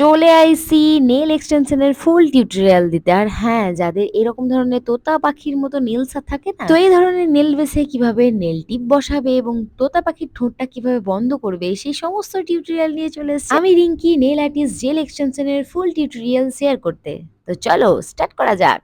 চলে আইসি nail এক্সটেনশনের full tutorial দিতে। আর হ্যাঁ যাদের এরকম ধরনের তোতা পাখির মতো নেলস থাকে না, তো এই ধরনের নেল বেসে কীভাবে নেল টিপ বসাবে এবং তোতা পাখির ঠোঁটটা কীভাবে বন্ধ করবে, সেই সমস্ত টিউটোরিয়াল নিয়ে চলে এসেছি। আমি রিঙ্কি, নেল আর্টিস্ট, জেল এক্সটেনশনের ফুল টিউটোরিয়াল শেয়ার করতে। তো চলো, স্টার্ট করা যাক।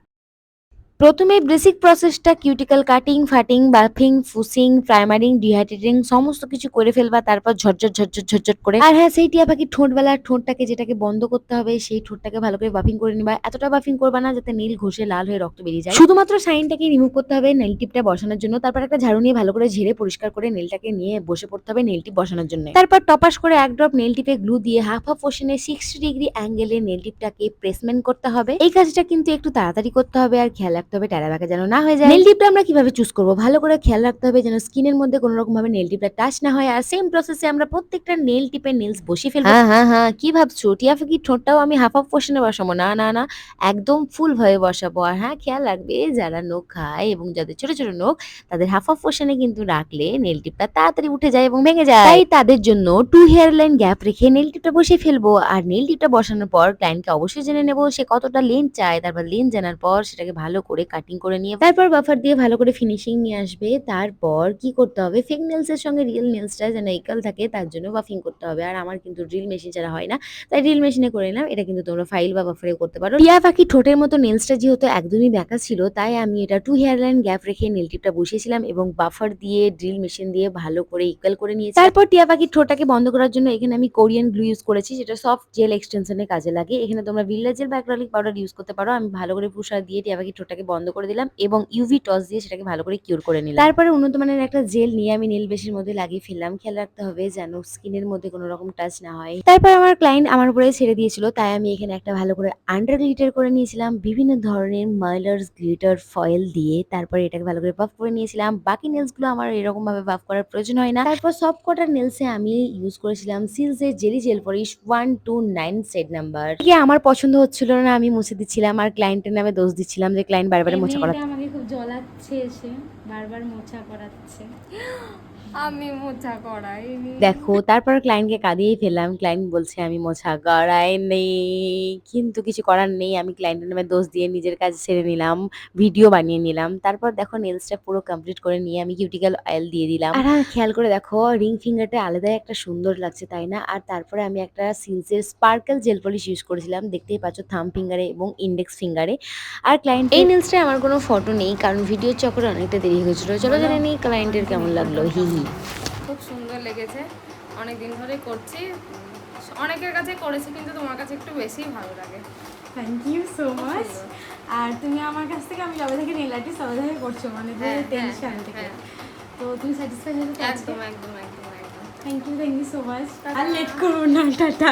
প্রথমে বেসিক প্রসেসটা কিউটিক্যাল কাটিং ফাটিং বাফিং ফুসিং প্রাইমারিং ডিহাইড্রেটিং সমস্ত কিছু করে ফেলবা, তারপর ঝরঝর ঝরঝর ঝরঝর করে। আর হ্যাঁ সেই টিয়া পাখির ঠোঁটবেলা ঠোঁটটাকে যেটাকে বন্ধ করতে হবে, সেই ঠোঁটটাকে ভালো করে বাফিং করে নিবা। এতটা বাফিং করবা না যাতে নীল, ঘষে, লাল হয়ে রক্ত বেরিয়ে যায়। শুধুমাত্র সাইনটাকে রিমুভ করতে হবে নেল টিপটা বসানোর জন্য। তারপর একটা ঝাড়ু নিয়ে ভালো করে ঝেড়ে পরিষ্কার করে নেলটাকে নিয়ে বসে পড়তে হবে নেল টিপ বসানোর জন্য। তারপর টপাস করে এক ড্রপ নেল টিপে গ্লু দিয়ে হাফ হাফ পোর্শনে সিক্সটি ডিগ্রি অ্যাঙ্গেলে নেল টিপটাকে প্রেসমেন্ট করতে হবে। এই কাজটা কিন্তু একটু তাড়াতাড়ি করতে হবে আর খেয়াল রাখতে হবে টেরা বাঁকা যেন না হয়ে যায়। নেল টিপটা আমরা কীভাবে চুজ করব? ভালো করে খেয়াল রাখতে হবে যেন স্কিনের মধ্যে কোনো রকম ভাবে নেল টিপটা টাচ না হয়। আর সেম প্রসেসে আমরা প্রত্যেকটা নেল টিপে নেলস বসিয়ে ফেলব। হ্যাঁ হ্যাঁ হ্যাঁ কি ভাবছ? টিয়া পাখির ঠোঁটটাও আমি হাফ হাফ পোর্শনে বসাবো। না না না একদম ফুল ভাবে বসাবো। আর হ্যাঁ খেয়াল রাখবে যারা নখ খায় এবং যাদের ছোট ছোট নখ তাদের হাফ হাফ পোর্শনে কিন্তু রাখলে নেল টিপটা তাড়াতাড়ি উঠে যায় এবং ভেঙে যায়। তাই তাদের জন্য টু হেয়ার লাইন গ্যাপ রেখে নেল টিপটা বসিয়ে ফেলব। আর নেল টিপটা বসানোর পর ক্লায়েন্টকে অবশ্যই জেনে নেব সে কতটা লেন্থ চায়। তারপর লেন্থ জানার পর সেটাকে ভালো করে কাটিং করে নিয়ে তারপর বাফার দিয়ে ভালো করে ফিনিশিং নিয়ে আসবে। তারপর কি করতে হবে? ফেক নেলস এর সঙ্গে রিয়েল নেলসটা যেন ইকাল থাকে, তার জন্য বাফিং করতে হবে। আর আমার কিন্তু ড্রিল মেশিন ছাড়া হয় না। তাই ড্রিল মেশিনে করে নিলাম। এটা কিন্তু তোমরা ফাইল বা বাফারে করতে পারো। টিয়া পাখি ঠোঁটের মতো নেলসটা যেহেতু একদমই ব্যাকা ছিল, তাই আমি এটা টু হেয়ার লাইন গ্যাপ রেখে নেল টিপটা বসিয়েছিলাম এবং বাফার দিয়ে ড্রিল মেশিন দিয়ে ভালো করে ইকুয়াল করে নিয়েছি। তারপর টিয়া পাখির ঠোঁটটাকে বন্ধ করার জন্য এখানে আমি কোরিয়ান গ্লু ইউজ করেছি, যেটা সফট জেল এক্সটেনশনে কাজে লাগে। এখানে তোমরা ভিলেজের বা অ্যাক্রালিক পাউডার ইউজ করতে পারো। আমি ভালো করে পুষার দিয়ে টিয়া পাখির ঠোঁটটাকে বন্ধ করে দিলাম এবং ইউভি টস দিয়ে সেটাকে ভালো করে কিউর করে নিলাম। তারপরে উন্নত মানের একটা জেল নিয়ে আমি নীল বেশির মধ্যে লাগিয়ে ফেললাম। খেয়াল রাখতে হবে যেন স্কিনের মধ্যে কোনো রকম টাচ না হয়। তারপর আমার ক্লায়েন্ট আমার উপরে ছেড়ে দিয়েছিল, তাই আমি এখানে একটা ভালো করে আন্ডার গ্লিটার করে নিয়েছিলাম। বিভিন্ন ধরনের মাইলার্স গ্লিটার ফয়েল দিয়ে তারপরে এটাকে ভালো করে পাফ করে নিয়েছিলাম। বাকি নেলসগুলো আমার এরকম ভাবে পাফ করার প্রয়োজন হয় না। তারপর সব কটা নেলসে আমি ইউজ করেছিলাম সিলসের jelly gel polish one two nine set number আমার পছন্দ হচ্ছিল না, আমি মুছে দিচ্ছিলাম। আর ক্লায়েন্টের নামে দোষ দিচ্ছিলাম যে ক্লায়েন্ট বারবার মোছা করা আমাকে খুব জ্বলাচ্ছে এসে বারবার মোছা করাচ্ছে। আমি মোছা করাইনি দেখো তারপর ক্লায়েন্টকে কাঁদিয়েই ফেললাম। ক্লায়েন্ট বলছে আমি মোছা গড়াই নেই। কিন্তু কিছু করার নেই। আমি ক্লায়েন্টের নামে দোষ দিয়ে নিজের কাজ ছেড়ে নিলাম ভিডিও বানিয়ে নিলাম। তারপর দেখো নেলসটা পুরো কমপ্লিট করে নিয়ে আমি কিউটিক্যাল অয়েল দিয়ে দিলাম। আর হ্যাঁ খেয়াল করে দেখো রিং ফিঙ্গারটা আলাদাই একটা সুন্দর লাগছে তাই না? আর তারপরে আমি একটা সিলসের স্পার্কেল জেল পলিশ ইউজ করেছিলাম। দেখতেই পাচ্ছ থাম ফিঙ্গারে এবং ইন্ডেক্স ফিঙ্গারে আর ক্লায়েন্ট এই নেলসটায় আমার কোনো ফটো নেই কারণ ভিডিও চক্রে অনেকটা দেরি হয়েছিল। চলো জেনে নিই ক্লায়েন্টের কেমন লাগল। হি হি। খুব সুন্দর লেগেছে। অনেক দিন ধরে করছি। অনেকের কাছে করেছি কিন্তু তোমার কাছে একটু বেশি ভালো লাগে। থ্যাংক ইউ সো মাচ আর তুমি আমার কাছ থেকে আমি যবে থেকে নেল আর্টিস্ট তবে থেকে করছ মানে যে হ্যাঁ, হ্যাঁ, সাল থেকে। হ্যাঁ। তো তুমি স্যাটিসফাই হয়েছো একদম একদম একদম একদম। Thank you thank you so much R late করুন না টাটা।